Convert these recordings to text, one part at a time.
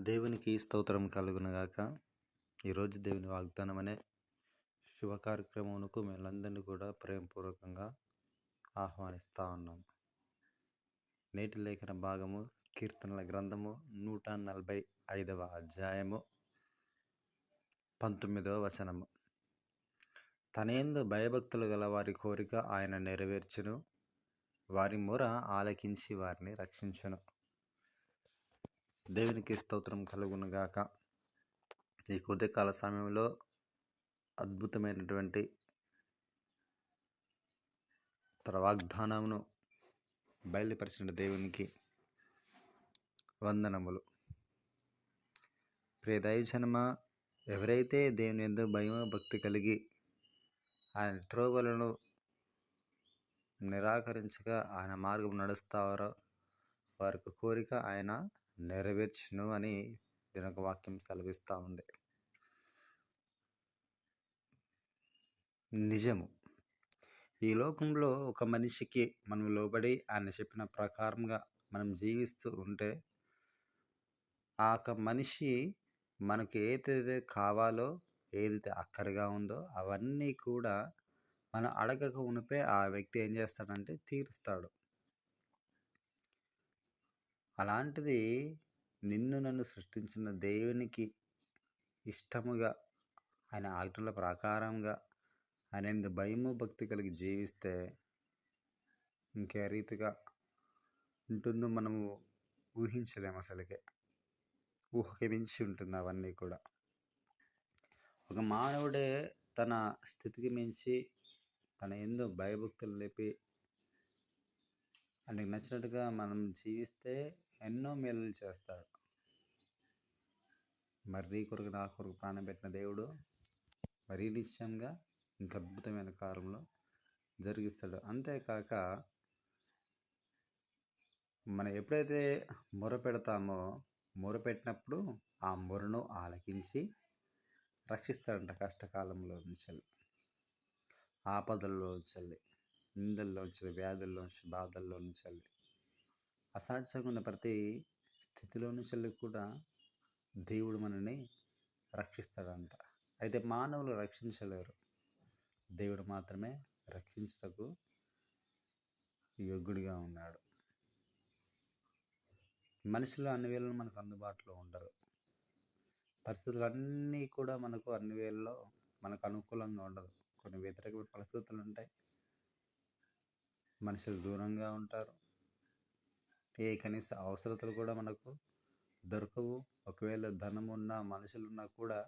దేవునికి స్తోత్రం కలుగునగాక. ఈరోజు దేవుని వాగ్దానం అనే శుభ కార్యక్రమమునకు మేమందరినీ కూడా ప్రేమపూర్వకంగా ఆహ్వానిస్తూ ఉన్నాం. నేటి లేఖన భాగము కీర్తనల గ్రంథము నూట నలభై ఐదవ అధ్యాయము పంతొమ్మిదవ వచనము. తనేందు భయభక్తులు గల వారి కోరిక ఆయన నెరవేర్చును వారి మొర ఆలకించి వారిని రక్షించును. దేవునికి స్తోత్రం కలుగునుగాక ఈ ఉదయకాల సమయంలో అద్భుతమైనటువంటి తన వాగ్దానమును బయలుపరిచిన దేవునికి వందనములు. ప్రియ దైవజనమ ఎవరైతే దేవుని ఎందు భయం భక్తి కలిగి ఆయన త్రోవలను నిరాకరించగా ఆయన మార్గం నడుస్తారో వారికి కోరిక ఆయన నెరవేర్చును అని దినక వాక్యం సెలవిస్తూ ఉంది. నిజము. ఈ లోకంలో ఒక మనిషికి మనం లోబడి ఆయన చెప్పిన ప్రకారంగా మనం జీవిస్తూ ఉంటే ఆ ఒక మనిషి మనకి ఏదైతే కావాలో ఏదైతే అక్కరగా ఉందో అవన్నీ కూడా మనం అడగక ఉనిపే ఆ వ్యక్తి ఏం చేస్తాడంటే తీరుస్తాడు. అలాంటిది నిన్ను నన్ను సృష్టించిన దేవునికి ఇష్టముగా ఆయన ఆజ్ఞల ప్రకారంగా ఆయన ఎందు భయము భక్తి కలిగి జీవిస్తే ఇంకే రీతిగా ఉంటుందో మనము ఊహించలేము అసలుకే. ఊహకి మించి ఉంటుంది అవన్నీ కూడా. ఒక మానవుడే తన స్థితికి మించి తన ఎందు భయభక్తులు లేపి ఆయనకు నచ్చినట్టుగా మనం జీవిస్తే ఎన్నో మేలులు చేస్తాడు. మరి కొరకు నా కొరకు ప్రాణం పెట్టిన దేవుడు మరీ నిశ్చయంగా ఇంక అద్భుతమైన కాలంలో జరిగిస్తాడు. అంతేకాక మనం ఎప్పుడైతే మొర పెడతామో మొర పెట్టినప్పుడు ఆ మొరను ఆలకించి రక్షిస్తాడంట కష్టకాలంలో నుంచి ఆపదల్లో నుంచి నిందల్లో నుంచి వ్యాధుల్లో నుంచి బాధల్లో నుంచి అసాధ్యంగా ఉన్న ప్రతి స్థితిలో నుంచి కూడా దేవుడు మనని రక్షిస్తాడంట. అయితే మానవులు రక్షించలేరు. దేవుడు మాత్రమే రక్షించటకు యోగ్యుడిగా ఉన్నాడు. మనుషులు అన్ని వేళలు మనకు అందుబాటులో ఉండరు. పరిస్థితులు అన్నీ కూడా మనకు అన్ని వేళల్లో మనకు అనుకూలంగా ఉండదు. కొన్ని వ్యతిరేక పరిస్థితులు ఉంటాయి. మనుషులు దూరంగా ఉంటారు. ఏ కనీస అవసరతలు కూడా మనకు దొరకవు. ఒకవేళ ధనం ఉన్నా మనుషులున్నా కూడా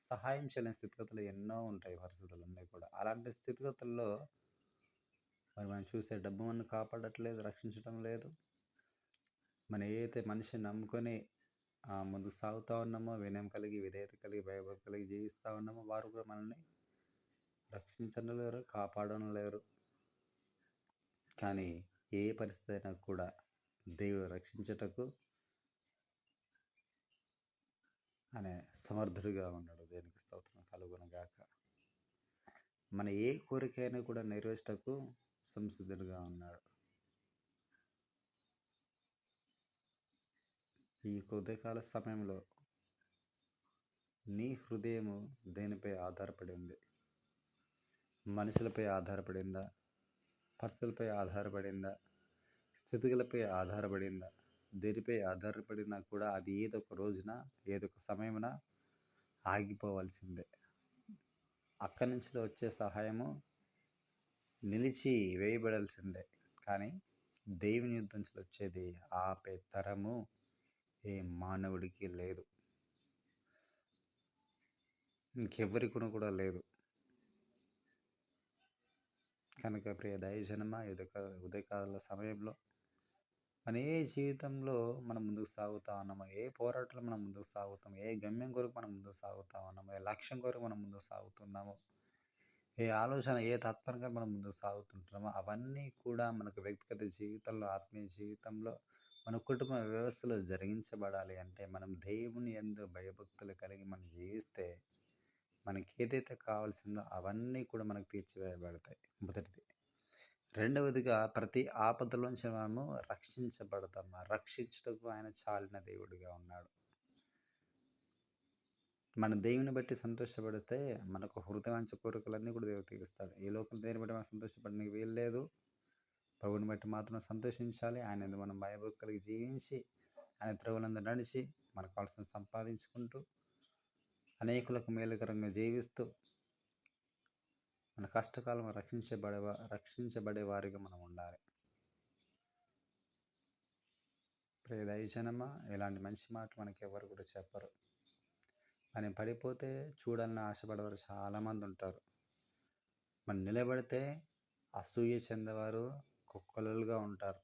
సహాయం చేయలేని స్థితిగతులు ఎన్నో ఉంటాయి పరిస్థితులు ఉన్నాయి కూడా. అలాంటి స్థితిగతుల్లో మరి మనం చూసే డబ్బు మనం కాపాడట్లేదు రక్షించడం లేదు. మనం ఏదైతే మనిషిని నమ్ముకొని ముందు సాగుతూ ఉన్నామో వినయం కలిగి విధేయత కలిగి భయభక్తి కలిగి జీవిస్తూ ఉన్నామో వారు కూడా మనల్ని రక్షించడం లేరు కాపాడడం లేరు కానీ ఏ పరిస్థితి అయినా కూడా దేవుడు రక్షించటకు అనే సమర్థుడిగా ఉన్నాడు. దేనికి స్తోత్రం కలుగునగాక. మన ఏ కోరికైనా కూడా నెరవేర్చటకు సంసిద్ధుడిగా ఉన్నాడు. ఈ ఉదయకాల సమయంలో నీ హృదయము దేనిపై ఆధారపడి ఉంది? మనుషులపై ఆధారపడిందా పరిస్థితులపై ఆధారపడిందా స్థితిగలపై ఆధారపడిందా? దేనిపై ఆధారపడినా కూడా అది ఏదో ఒక రోజున ఏదో ఒక సమయమున ఆగిపోవాల్సిందే. అక్కడి నుంచి వచ్చే సహాయము నిలిచి వేయబడాల్సిందే. కానీ దేవుని యుద్ధం నుంచి వచ్చేది ఆపే తరము ఏ మానవుడికి లేదు. ఇంకెవరికి కూడా లేదు. కనుక ప్రియ దయజనమ ఉదయ ఉదయకాల సమయంలో. మన ఏ జీవితంలో మనం ముందుకు సాగుతా ఉన్నామో ఏ పోరాటంలో మనం ముందుకు సాగుతాం ఏ గమ్యం కొరకు మనం ముందుకు సాగుతా ఉన్నామో ఏ లక్ష్యం కొరకు మనం ముందుకు సాగుతున్నామో ఏ ఆలోచన ఏ తత్పరంగా మనం ముందుకు సాగుతుంటున్నామో అవన్నీ కూడా మనకు వ్యక్తిగత జీవితంలో ఆత్మీయ జీవితంలో మన కుటుంబ వ్యవస్థలో జరిగించబడాలి అంటే మనం దేవుని ఎందు భయభక్తులు కలిగి మనం జీవిస్తే మనకి ఏదైతే కావాల్సిందో అవన్నీ కూడా మనకు తీర్చివేయబడతాయి. మొదటిది. రెండవదిగా ప్రతి ఆపదలోంచి మనము రక్షించబడతాం రక్షించటకు ఆయన చాలిన దేవుడిగా ఉన్నాడు. మన దేవుని బట్టి సంతోషపడితే మనకు హృదయవాంఛ కోరికలన్నీ కూడా దేవుడు తీరుస్తాడు. ఈ లోకం దేని బట్టి మనం సంతోషపడడానికి వీలు లేదు ప్రభుని బట్టి మాత్రం సంతోషించాలి. ఆయన మనం భయభక్తులకి జీవించి ఆయన త్రవులందరూ నడిచి మనకు కావాల్సిన సంపాదించుకుంటూ అనేకులకు మేలుకరంగా జీవిస్తూ మన కష్టకాలం రక్షించబడే రక్షించబడే వారిగా మనం ఉండాలి. ప్రియ దయజనమా ఇలాంటి మంచి మాట మనకి ఎవరు కూడా చెప్పరు. మనం పడిపోతే చూడాలని ఆశపడేవారు చాలామంది ఉంటారు. మనం నిలబడితే అసూయ చెందేవారు కుక్కలుగా ఉంటారు.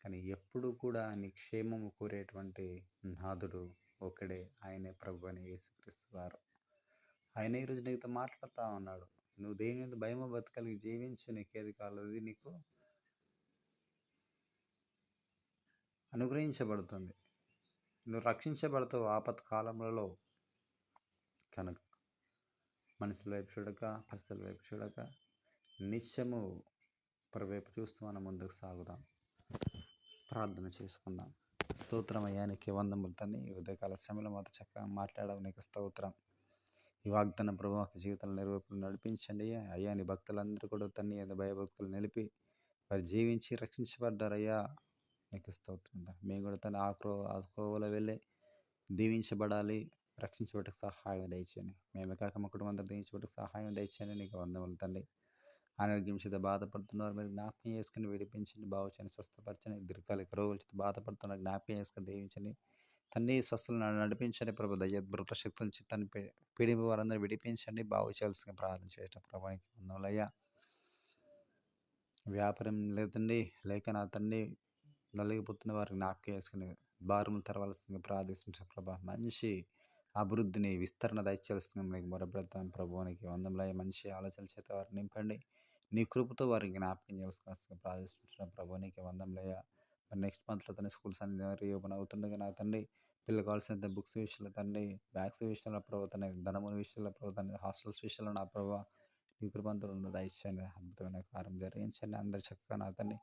కానీ ఎప్పుడు కూడా నిక్షేమము కోరేటువంటి నాదుడు ఒకడే ఆయనే ప్రభు అని యేసుక్రీస్తు వారు. ఆయన ఈరోజు నీతో మాట్లాడుతూ ఉన్నాడు. నువ్వు దేని మీద భయమ బతకలిగి జీవించు నీకేది కాలేదు నీకు అనుగ్రహించబడుతుంది. నువ్వు రక్షించబడతావు ఆపత్ కాలంలో. కనుక మనుషుల వైపు చూడక పరిస్థితుల వైపు చూడక నిత్యము వైపు చూస్తూ మనం ముందుకు సాగుదాం. ప్రార్థన చేసుకుందాం. స్తోత్రం అయ్యా. నీకే వందములు తన్ని. ఉదయకాల సమయంలో మాతో చక్కగా మాట్లాడవు. నీకు స్తోత్రం. ఈ వాగ్దాన ప్రభు జీవితంలో నిర్వహణ నడిపించండి అయ్యా. నీ భక్తులందరూ కూడా తన్ని భయభక్తులు నిలిపి వారు జీవించి రక్షించబడ్డారయ్యా. నీకు స్తోత్రం మేము కూడా తన ఆక్రో ఆకోవలో వెళ్ళి దీవించబడాలి. రక్షించబడకు సహాయం దయచేయండి. మేమే కాక మా కుటుంబం దీవించబడకు సహాయం దయచేయండి. నీకు వందములు తండ్రి అనారోగ్యం చేత బాధపడుతున్నారు. మీరు జ్ఞాపకం చేసుకుని విడిపించండి. బాగుచని స్వస్థపరచని దీర్ఘకాలిక రోగుల చేత బాధపడుతున్నారు. జ్ఞాపకం చేసుకుని దీవించండి తండ్రి స్వస్థలను నడిపించండి ప్రభు. దయ్యద్భుత శక్తుల చిత్తాన్ని పీడింపు వారందరూ విడిపించండి. బాగు చేయాల్సిన ప్రార్థన చేసిన ప్రభానికి వందములయ్యా వ్యాపారం లేదండి. లేక నా తండ్రి నలిగిపోతున్న వారికి జ్ఞాపకం చేసుకుని భారం తరవలసిందిగా ప్రార్థిస్తుంటారు ప్రభా మంచి అభివృద్ధిని విస్తరణ దయచేయాల్సిందిగా మీకు మొరపెడతాం ప్రభువానికి వందంలో మంచి ఆలోచన చేత వారిని నింపండి. నీ కృపతో వారిని జ్ఞాపకం చేసుకోవాల్సిన ప్రార్థిస్తున్నాం ప్రభు. నీకు వందంలయ్య మరి నెక్స్ట్ మంత్లో తన స్కూల్స్ అన్ని రీఓపెన్ అవుతుండగా నా తండ్రి పిల్లలు కావాల్సిన బుక్స్ విషయంలో తండ్రి బ్యాగ్స్ విషయంలో ప్రభు తన ధనముల విషయంలో ప్రభు తన హాస్టల్స్ విషయంలో నా ప్రభావ నీ ఉన్న దయచండి అద్భుతమైన కార్యం జరిగించండి. అందరు చక్కగా నా తండ్రి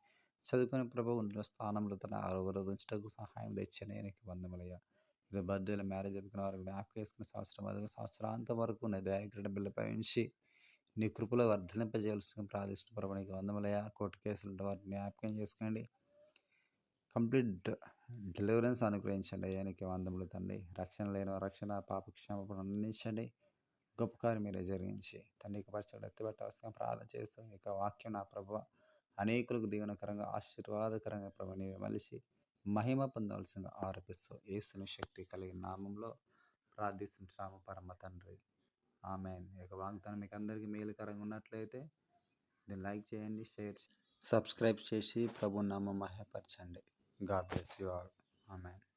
చదువుకునే ప్రభు ఉన్న స్థానంలో తన ఆరోగ్యకు సహాయం తెచ్చని నీకు వందములయ్యా ఇది బర్త్డేలో మ్యారేజ్ జరుపుకున్న వారికి జ్ఞాపకం చేసుకున్న సంవత్సరం అదే సంవత్సరాంతం వరకు నా దయాగ్రడ బిల్లపై ఉంచి నీ కృపలో వర్ధలింపజేయాల్సిన ప్రార్థిస్తున్న ప్రభు నీకు కోర్టు కేసులు ఉంటే వారిని జ్ఞాపకం చేసుకోండి. కంప్లీట్ డెలివరెన్స్ అనుగ్రహించండి అయ్యా. నీకు వందములు తండ్రి. రక్షణ లేని రక్షణ పాప క్షమాపణ అందించండి. గొప్ప కార్యం మీరే జరిగించి తండ్రికి పరిచయం ఎత్తిపెట్టవలసిన ప్రార్థన చేస్తూ ఇక వాక్యం నా ప్రభు. అనేకులకు దీవనకరంగా ఆశీర్వాదకరంగా ప్రభు నీవే మలిసి మహిమ పొందవలసిందిగా ఆరోపిస్తూ ఏసుని శక్తి కలిగిన నామంలో ప్రార్థిస్తుంటాము పరమ తండ్రి. ఆమె యొక్క వాగ్దానం మీకు అందరికీ మేలుకరంగా ఉన్నట్లయితే దీన్ని లైక్ చేయండి షేర్ సబ్స్క్రైబ్ చేసి ప్రభు నామ మహపరచండి God bless you all. Amen.